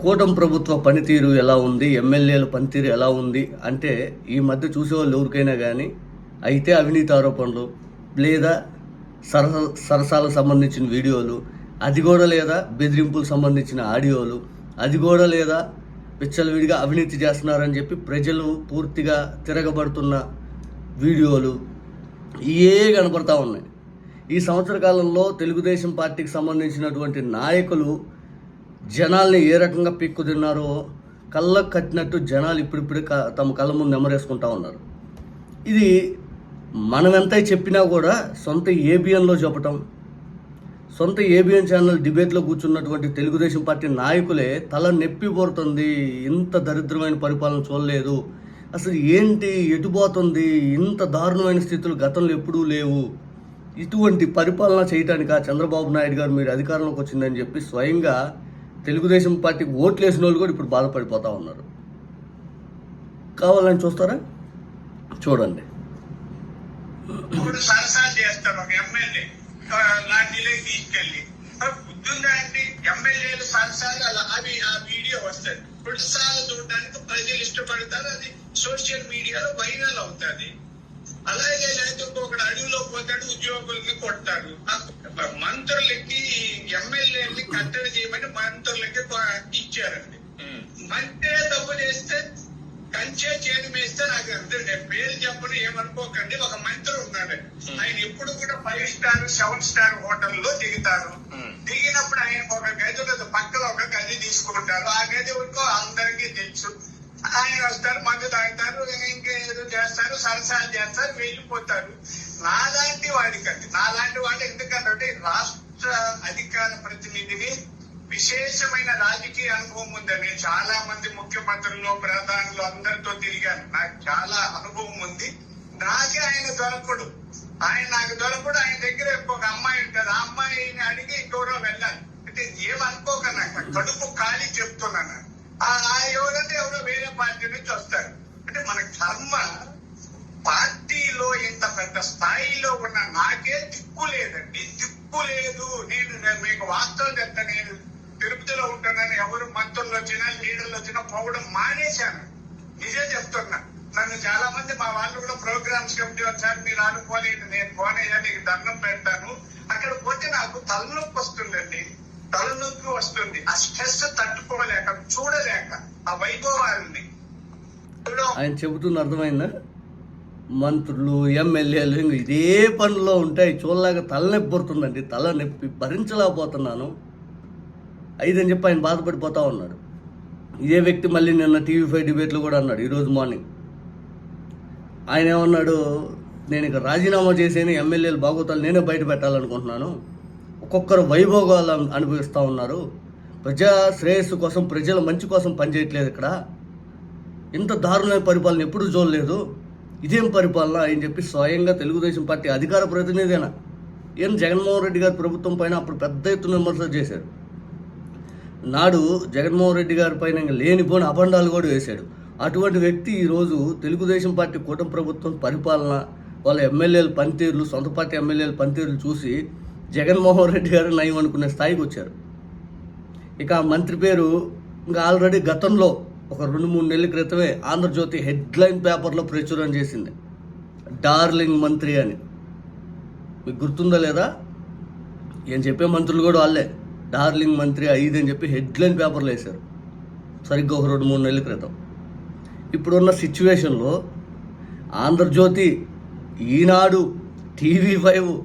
కూటమి ప్రభుత్వ పనితీరు ఎలా ఉంది ఎమ్మెల్యేల పనితీరు ఎలా ఉంది అంటే ఈ మధ్య చూసేవాళ్ళు ఎవరికైనా కానీ అయితే అవినీతి ఆరోపణలు లేదా సరస సరసాలకు సంబంధించిన వీడియోలు అది కూడా లేదా బెదిరింపులకు సంబంధించిన ఆడియోలు అది కూడా లేదా విచ్చలవిడిగా అవినీతి చేస్తున్నారని చెప్పి ప్రజలు పూర్తిగా తిరగబడుతున్న వీడియోలు ఇవే కనపడతా ఉన్నాయి. ఈ సంవత్సర కాలంలో తెలుగుదేశం పార్టీకి సంబంధించినటువంటి నాయకులు జనాల్ని ఏ రకంగా పిక్కు తిన్నారో కళ్ళకు కట్టినట్టు జనాలు ఇప్పుడిప్పుడు క- తమ కళ్ళ ముందు నెమరేసుకుంటా ఉన్నారు. ఇది మనం ఎంత చెప్పినా కూడా సొంత ఏబిఎన్లో చెప్పటం సొంత ఏబిఎన్ ఛానల్ డిబేట్లో కూర్చున్నటువంటి తెలుగుదేశం పార్టీ నాయకులే తల నెప్పి పోరుతుంది. ఇంత దరిద్రమైన పరిపాలన చూడలేదు. అసలు ఏంటి ఎటుపోతుంది ఇంత దారుణమైన స్థితులు గతంలో ఎప్పుడూ లేవు. ఇటువంటి పరిపాలన చేయడానికి ఆ చంద్రబాబు నాయుడు గారు మీరు అధికారంలోకి వచ్చిందని చెప్పి స్వయంగా తెలుగుదేశం పార్టీకి ఓట్లు వేసిన వాళ్ళు కూడా ఇప్పుడు బాధపడిపోతా ఉన్నారు. కావాలని చూస్తారా? చూడండి. ఇప్పుడు సరసాలు చేస్తారు ఒక ఎమ్మెల్యే. లాంటిలోకి తీసుకెళ్ళి బుద్ధుందా అండి? ఎమ్మెల్యేలు సరసాలు అలా అవి ఆ వీడియో వస్తుంది. సార్లు చూడడానికి ప్రజలు ఇష్టపడతారు అది సోషల్ మీడియాలో వైరల్ అవుతుంది. అలాగే లేకపోతే ఇంకొకటి అడవిలో పోతాడు ఉద్యోగుల్ని కొడతారు ఆ మంత్రులకి ఎమ్మెల్యేని కట్టడి చేయమని మంత్రులకి ఇచ్చారండి. మంతే తప్పు చేస్తే కంచే చేను వేస్తే నాకు అర్థం పేరు చెప్పను ఏమనుకోకండి ఒక మంత్రి ఉన్నాడు. ఆయన ఎప్పుడు కూడా ఫైవ్ స్టార్ సెవెన్ స్టార్ హోటల్లో దిగుతారు. దిగినప్పుడు ఆయన ఒక గది ఉంటుంది, పక్కన ఒక గది తీసుకుంటారు. ఆ గది వరకు అందరికీ తెలుసు. ఆయన వస్తారు మందు తాగుతారు ఇంకేదో చేస్తారు సరసాలు చేస్తారు వెళ్ళిపోతారు. నాలాంటి వాడికండి నాలాంటి వాడు ఎందుకంటే రాష్ట్ర అధికార ప్రతినిధిని విశేషమైన రాజకీయ అనుభవం ఉందని చాలా మంది ముఖ్యమంత్రులు ప్రధానులు అందరితో తిరిగాను నాకు చాలా అనుభవం ఉంది. నాకే ఆయన దొరకడు. ఆయన నాకు దొరకడు. ఆయన దగ్గర ఒక అమ్మాయి ఉంటుంది. ఆ అమ్మాయిని అడిగి ఇంకెవరో వెళ్ళాలి. అంటే ఏమనుకోక నాకు కడుపు ఖాళీ చెప్తున్నాను. ఆ ఆ ఎవరంటే వేరే పార్టీ నుంచి వస్తారు అంటే మన కర్మ పార్టీలో ఇంత పెద్ద స్థాయిలో ఉన్న నాకే దిక్కు లేదండి. దిక్కు లేదు. నేను మీకు వాస్తవం చెప్తా. నేను తిరుపతిలో ఉంటానని ఎవరు మంత్రులు వచ్చినా లీడర్లు వచ్చినా పోవడం మానేశాను. నిజే చెప్తున్నా. నన్ను చాలా మంది మా వాళ్ళు కూడా ప్రోగ్రామ్స్ కమిటీ వచ్చారు. మీరు అనుకోలేదు నేను పోనయ్యా నీకు దండం పెడతాను. అక్కడ పోతే నాకు తలనొప్పి వస్తుందండి. తలనొప్పి వస్తుంది. ఆ స్ట్రెస్ తట్టుకోలేక చూడలేక. ఆ వైభవాన్ని ఆయన చెబుతున్న అర్థమైందా? మంత్రులు ఎమ్మెల్యేలు ఇంక ఇదే పనిలో ఉంటాయి. చూడలేక తలనొప్పి పడుతుందండి. తల నొప్పి భరించలేకపోతున్నాను. ఐదని చెప్పి ఆయన బాధపడిపోతా ఉన్నాడు. ఇదే వ్యక్తి మళ్ళీ నిన్న టీవీ ఫైవ్ డిబేట్లో కూడా అన్నాడు ఈరోజు మార్నింగ్. ఆయన ఏమన్నాడు? నేను ఇక రాజీనామా చేసేని ఎమ్మెల్యేలు బాగోతాలు నేనే బయట పెట్టాలనుకుంటున్నాను. ఒక్కొక్కరు వైభోగాలు అనుభవిస్తూ ఉన్నారు. ప్రజా శ్రేయస్సు కోసం ప్రజల మంచి కోసం పనిచేయట్లేదు ఇక్కడ. ఇంత దారుణమైన పరిపాలన ఎప్పుడు చూడలేదు. ఇదేం పరిపాలన అని చెప్పి స్వయంగా తెలుగుదేశం పార్టీ అధికార ప్రతినిధేనా ఏం జగన్మోహన్ రెడ్డి గారి ప్రభుత్వం పైన అప్పుడు పెద్ద ఎత్తున విమర్శలు చేశారు. నాడు జగన్మోహన్ రెడ్డి గారి పైన ఇంకా లేనిపోని అబండాలు కూడా వేశాడు. అటువంటి వ్యక్తి ఈరోజు తెలుగుదేశం పార్టీ కూటమి ప్రభుత్వం పరిపాలన వాళ్ళ ఎమ్మెల్యేల పనితీరులు సొంత పార్టీ ఎమ్మెల్యేల పనితీరులు చూసి జగన్మోహన్ రెడ్డి గారు నయం అనుకునే స్థాయికి వచ్చారు. ఇక మంత్రి పేరు ఇంకా ఆల్రెడీ గతంలో ఒక రెండు మూడు నెలల క్రితమే ఆంధ్రజ్యోతి హెడ్లైన్ పేపర్లో ప్రచురణ చేసింది. డార్లింగ్ మంత్రి అని. మీకు గుర్తుందా లేదా? ఏం చెప్పే మంత్రులు కూడా వాళ్ళే. డార్లింగ్ మంత్రి ఐదు అని చెప్పి హెడ్లైన్ పేపర్లు వేశారు. సరిగ్గా ఒక రెండు మూడు నెలల క్రితం. ఇప్పుడున్న సిచ్యువేషన్లో Andhrajyothi Eenadu TV five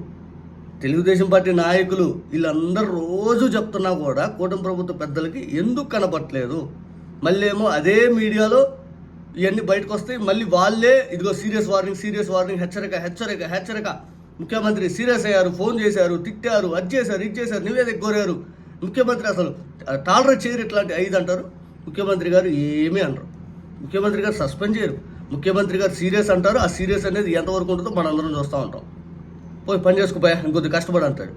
Telugudesam party నాయకులు వీళ్ళందరూ రోజు చెప్తున్నా కూడా కూటమి ప్రభుత్వ పెద్దలకి ఎందుకు కనపట్లేదు మళ్ళీ ఏమో అదే మీడియాలో ఇవన్నీ బయటకు వస్తాయి. మళ్ళీ వాళ్ళే ఇదిగో సీరియస్ వార్నింగ్ సీరియస్ వార్నింగ్ హెచ్చరిక హెచ్చరిక హెచ్చరిక. ముఖ్యమంత్రి సీరియస్ అయ్యారు ఫోన్ చేశారు తిట్టారు అది చేశారు ఇది చేశారు నివేదిక కోరారు. ముఖ్యమంత్రి అసలు టాలరేట్ చేయరు ఇట్లాంటి ఐదు అంటారు. ముఖ్యమంత్రి గారు ఏమీ అనరు. ముఖ్యమంత్రి గారు సస్పెండ్ చేయరు. ముఖ్యమంత్రి గారు సీరియస్ అంటారు. ఆ సీరియస్ అనేది ఎంతవరకు ఉంటుందో మనం అందరం చూస్తూ ఉంటాం. పోయి పని చేసుకుపోయా ఇంకొద్ది కష్టపడు అంటాడు.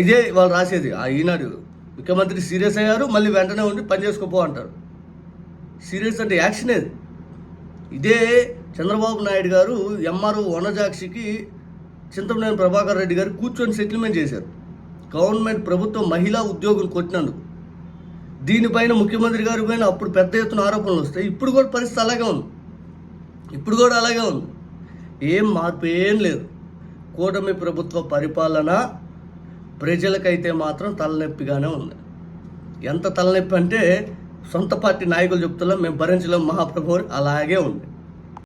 ఇదే వాళ్ళు రాసేది. ఆ ఈనాడు ముఖ్యమంత్రి సీరియస్ అయ్యారు మళ్ళీ వెంటనే ఉండి పని చేసుకోపో అంటారు. సీరియస్ అంటే యాక్షన్ ఏది? ఇదే Chandrababu Naidu garu M R O వనజాక్షికి Chintamaneni Prabhakar Reddy garu కూర్చొని సెటిల్మెంట్ చేశారు. గవర్నమెంట్ ప్రభుత్వం మహిళా ఉద్యోగులు కొట్టినందుకు. దీనిపైన ముఖ్యమంత్రి గారి పైన అప్పుడు పెద్ద ఎత్తున ఆరోపణలు వస్తాయి. ఇప్పుడు కూడా పరిస్థితి అలాగే ఉంది. ఇప్పుడు కూడా అలాగే ఉంది. ఏం మార్పు ఏం లేదు. కూటమి ప్రభుత్వ పరిపాలన ప్రజలకైతే మాత్రం తలనొప్పిగానే ఉంది. ఎంత తలనొప్పి అంటే సొంత పార్టీ నాయకులు చెప్తున్నా మేము భరించలేం మహాప్రభు అలాగే ఉంది.